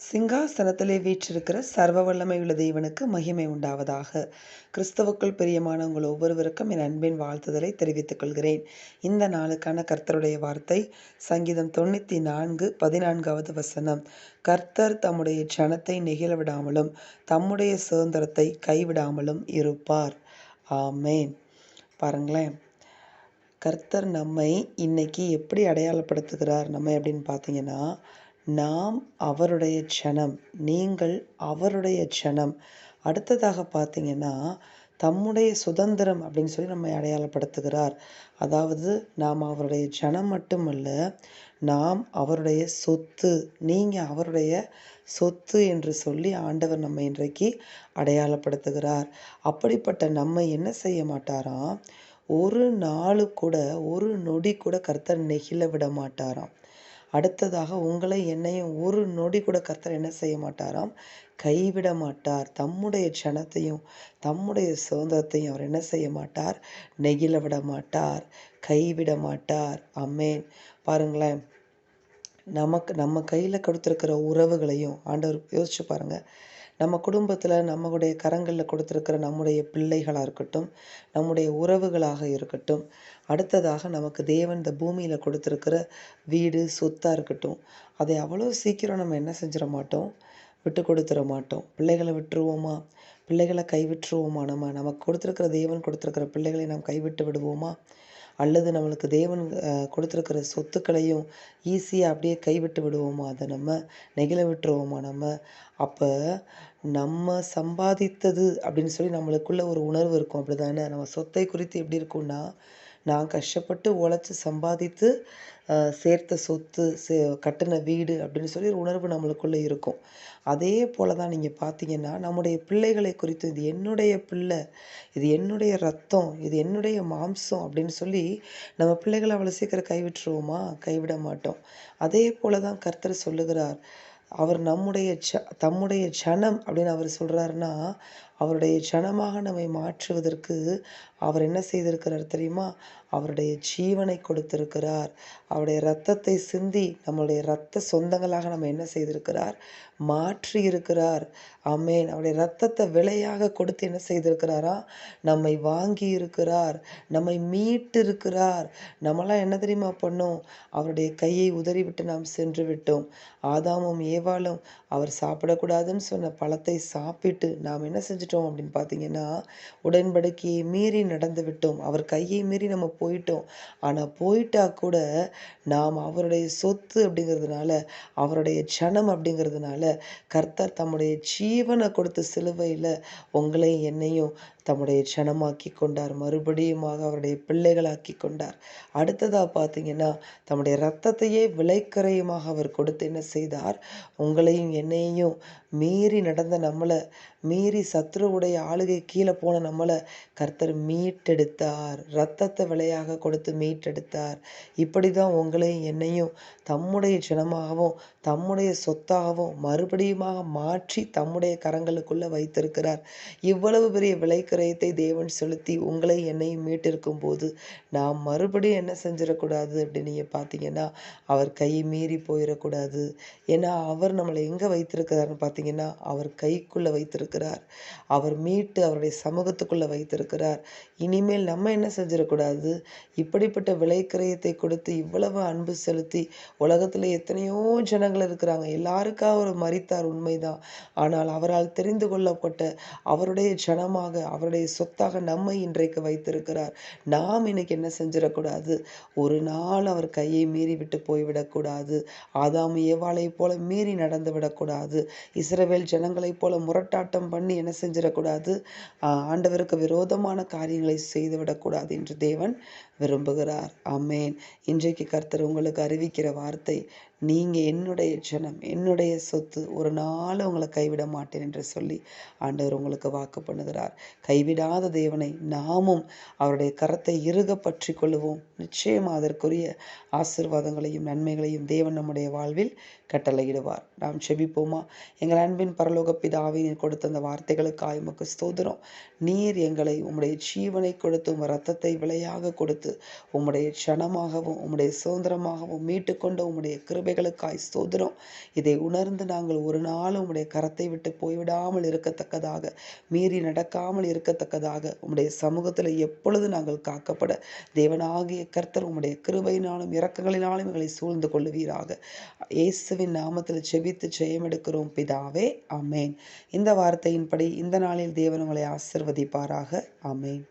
சிங்காசனத்திலே வீற்றிருக்கிற சர்வ வல்லமையுள்ள தேவனுக்கு மகிமை உண்டாவதாக. கிறிஸ்தவுக்குள் பிரியமான உங்கள் ஒவ்வொருவருக்கும் என் அன்பின் வாழ்த்துதலை தெரிவித்துக் கொள்கிறேன். இந்த நாளுக்கான கர்த்தருடைய வார்த்தை சங்கீதம் தொண்ணூற்றி நான்கு பதினான்காவது வசனம். கர்த்தர் தம்முடைய ஜனத்தை நெகிழ விடாமலும் தம்முடைய சுதந்திரத்தை கைவிடாமலும் இருப்பார். ஆமேன். பாருங்களேன். கர்த்தர் நம்மை இன்னைக்கு எப்படி அடையாளப்படுத்துகிறார்? நம்ம அப்படின்னு பார்த்தீங்கன்னா நாம் அவருடைய க்ஷணம் நீங்கள் அவருடைய க்ஷணம். அடுத்ததாக பார்த்தீங்கன்னா தம்முடைய சுதந்திரம் அப்படின்னு சொல்லி நம்மை அடையாளப்படுத்துகிறார். அதாவது நாம் அவருடைய ஜனம் மட்டுமல்ல நாம் அவருடைய சொத்து நீங்கள் அவருடைய சொத்து என்று சொல்லி ஆண்டவர் நம்ம இன்றைக்கு அடையாளப்படுத்துகிறார். அப்படிப்பட்ட நம்ம என்ன செய்ய மாட்டாராம்? ஒரு நாளு கூட ஒரு நொடி கூட கர்த்தர் நெகிழ விட மாட்டாராம். அடுத்ததாக உங்களை என்னையும் ஒரு நொடி கூட கர்த்தர் என்ன செய்ய மாட்டாராம்? கைவிட மாட்டார். தம்முடைய க்ஷணத்தையும் தம்முடைய சுதந்திரத்தையும் அவர் என்ன செய்ய மாட்டார்? நெகிழ விட மாட்டார். கைவிட மாட்டார். அம்மேன் பாருங்களேன். நமக்கு நம்ம கையில் கொடுத்துருக்கிற உறவுகளையும் ஆண்டவர் யோசிச்சு பாருங்கள் நம்ம குடும்பத்தில் நம்மளுடைய கரங்களில் கொடுத்துருக்கிற நம்முடைய பிள்ளைகளாக இருக்கட்டும் நம்முடைய உறவுகளாக இருக்கட்டும் அடுத்ததாக நமக்கு தேவன் இந்த பூமியில் கொடுத்துருக்கிற வீடு சொத்தாக இருக்கட்டும் அதை அவ்வளோ சீக்கிரம் நம்ம என்ன செஞ்சிட மாட்டோம்? விட்டு கொடுத்துட மாட்டோம். பிள்ளைகளை விட்டுருவோமா? பிள்ளைகளை கைவிட்டுருவோமா நம்ம? நமக்கு கொடுத்துருக்கிற தேவன் கொடுத்துருக்கிற பிள்ளைகளை நாம் கைவிட்டு விடுவோமா? அல்லது நம்மளுக்கு தேவன் கொடுத்துருக்கிற சொத்துக்களையும் ஈஸியாக அப்படியே கைவிட்டு விடுவோமா? அதை நம்ம நெகிழ விட்டுருவோமா நம்ம? அப்போ நம்ம சம்பாதித்தது அப்படின்னு சொல்லி நம்மளுக்குள்ள ஒரு உணர்வு இருக்கும். அப்படி தானே நம்ம சொத்தை குறித்து எப்படி இருக்கும்னா நான் கஷ்டப்பட்டு உழைச்சி சம்பாதித்து சேர்த்த சொத்து சே கட்டின வீடு அப்படின்னு சொல்லி ஒரு உணர்வு நம்மளுக்குள்ளே இருக்கும். அதே போல தான் நீங்கள் பார்த்தீங்கன்னா நம்முடைய பிள்ளைகளை குறித்து இது என்னுடைய பிள்ளை இது என்னுடைய ரத்தம் இது என்னுடைய மாம்சம் அப்படின்னு சொல்லி நம்ம பிள்ளைகளை அவ்வளோ சீக்கிரம் கைவிட்டுருவோமா? கைவிட மாட்டோம். அதே போல தான் கர்த்தர் சொல்லுகிறார். அவர் நம்முடைய ச தம்முடைய ஜனம் அப்படின்னு அவர் சொல்கிறாருன்னா அவருடைய ஜனமாக நம்மை மாற்றுவதற்கு அவர் என்ன செய்திருக்கிறார் தெரியுமா? அவருடைய ஜீவனை கொடுத்திருக்கிறார். அவருடைய ரத்தத்தை சிந்தி நம்மளுடைய ரத்த சொந்தங்களாக நம்ம என்ன செய்திருக்கிறார்? மாற்றி இருக்கிறார். அமேன் அவருடைய ரத்தத்தை விலையாக கொடுத்து என்ன செய்திருக்கிறாரா? நம்மை வாங்கி இருக்கிறார். நம்மை மீட்டு இருக்கிறார். நம்மளாம் என்ன தெரியுமா பண்ணோம்? அவருடைய கையை உதறிவிட்டு நாம் சென்று விட்டோம். ஆதாமும் ஏவாளும் அவர் சாப்பிடக்கூடாதுன்னு சொன்ன பழத்தை சாப்பிட்டு நாம் என்ன செஞ்சு நினச்சிட்டோம் அப்படின்னு பார்த்தீங்கன்னா உடன்படிக்கையை மீறி நடந்து விட்டோம். அவர் கையை மீறி நம்ம போயிட்டோம். ஆனால் போயிட்டா கூட நாம் அவருடைய சொத்து அப்படிங்கிறதுனால அவருடைய ஜனம் அப்படிங்கிறதுனால கர்த்தர் தம்முடைய ஜீவனை கொடுத்த சிலுவையில் உங்களையும் என்னையும் தம்முடைய க்ஷணமாக்கி கொண்டார். மறுபடியுமாக அவருடைய பிள்ளைகளாக்கி கொண்டார். அடுத்ததாக பார்த்தீங்கன்னா தம்முடைய ரத்தத்தையே விலைக்கரையுமாக அவர் கொடுத்து என்ன செய்தார்? உங்களையும் என்னையும் மீறி நடந்த நம்மளை மீறி சத்ருவுடைய ஆளுகை கீழே போன நம்மளை கர்த்தர் மீட்டெடுத்தார். ரத்தத்தை விலையாக கொடுத்து மீட்டெடுத்தார். இப்படி தான் உங்களையும் என்னையும் தம்முடைய ஜனமாகவும் தம்முடைய சொத்தாகவும் மறுபடியுமாக மாற்றி தம்முடைய கரங்களுக்குள்ளே வைத்திருக்கிறார். இவ்வளவு பெரிய விலைக்கிரயத்தை தேவன் செலுத்தி உங்களை என்னையும் மீட்டிருக்கும் போது நாம் மறுபடியும் என்ன செஞ்சிடக்கூடாது அப்படின்னு நீங்கள் பார்த்தீங்கன்னா அவர் கையை மீறி போயிடக்கூடாது. ஏன்னா அவர் நம்மளை எங்கே வைத்திருக்கிறாருன்னு பார்த்தீங்கன்னா அவர் கைக்குள்ளே வைத்திருக்கிறார். அவர் மீட்டு அவருடைய சமூகத்துக்குள்ளே வைத்திருக்கிறார். இனிமேல் நம்ம என்ன செஞ்சிடக்கூடாது? இப்படிப்பட்ட விலைக்கிரயத்தை கொடுத்து இவ்வளவு அன்பு செலுத்தி உலகத்தில் எத்தனையோ ஜனங்கள் இருக்கிறாங்க. எல்லாருக்காக அவர் மறித்தார் உண்மைதான். ஆனால் அவரால் தெரிந்து கொள்ளப்பட்ட அவருடைய ஜனமாக அவருடைய சொத்தாக நம்மை இன்றைக்கு வைத்திருக்கிறார். நாம் இன்னைக்கு என்ன செஞ்சிடக்கூடாது? ஒரு நாள் அவர் கையை மீறி விட்டு போய்விடக்கூடாது. ஆதாம் ஏவாளை போல மீறி நடந்து விடக்கூடாது. இஸ்ரவேல் ஜனங்களைப் போல முரட்டாட்டம் பண்ணி என்ன செஞ்சிடக்கூடாது? ஆண்டவருக்கு விரோதமான காரியங்களை செய்துவிடக்கூடாது என்று தேவன் விரும்புகிறார். அம்மேன் இன்றைக்கு கர்த்தர் உங்களுக்கு அறிவிக்கிற வார்த்தை நீங்கள் என்னுடைய ஜனம் என்னுடைய சொத்து ஒரு நாள் உங்களை கைவிட மாட்டேன் என்று சொல்லி ஆண்டவர் உங்களுக்கு வாக்கு பண்ணுகிறார். கைவிடாத தேவனை நாமும் அவருடைய கரத்தை இறுக பற்றி கொள்ளுவோம். நிச்சயம் அதற்குரிய ஆசிர்வாதங்களையும் நன்மைகளையும் தேவன் நம்முடைய வாழ்வில் கட்டளையிடுவார். நாம் செபிப்போமா? எங்கள் அன்பின் பரலோக பிதாவை நீர் கொடுத்த அந்த வார்த்தைகளுக்காக உமக்கு ஸ்தோதிரம் நீர் எங்களை உம்முடைய ஜீவனை கொடுத்து உங்கள் ரத்தத்தை விலையாக கொடுத்து உம்முடைய க்ஷணமாகவும் உம்முடைய சுதந்திரமாகவும் மீட்டுக்கொண்டு உம்முடைய கிருபை கிருபைகளுக்காய் சோதரம் இதை உணர்ந்து நாங்கள் ஒரு நாளும் உம்முடைய கரத்தை விட்டு போய்விடாமல் இருக்கத்தக்கதாக மீறி நடக்காமல் இருக்கத்தக்கதாக உம்முடைய சமூகத்தில் எப்பொழுது நாங்கள் காக்கப்பட தேவனாகிய கர்த்தர் உம்முடைய கிருபையினாலும் இறக்கங்களினாலும் எங்களை சூழ்ந்து கொள்ளுவீராக. இயேசுவின் நாமத்தில் செபித்து ஜெயமெடுக்கிறோம் பிதாவே அமேன் இந்த வார்த்தையின்படி இந்த நாளில் தேவன் உங்களை ஆசிர்வதிப்பாராக. அமேன்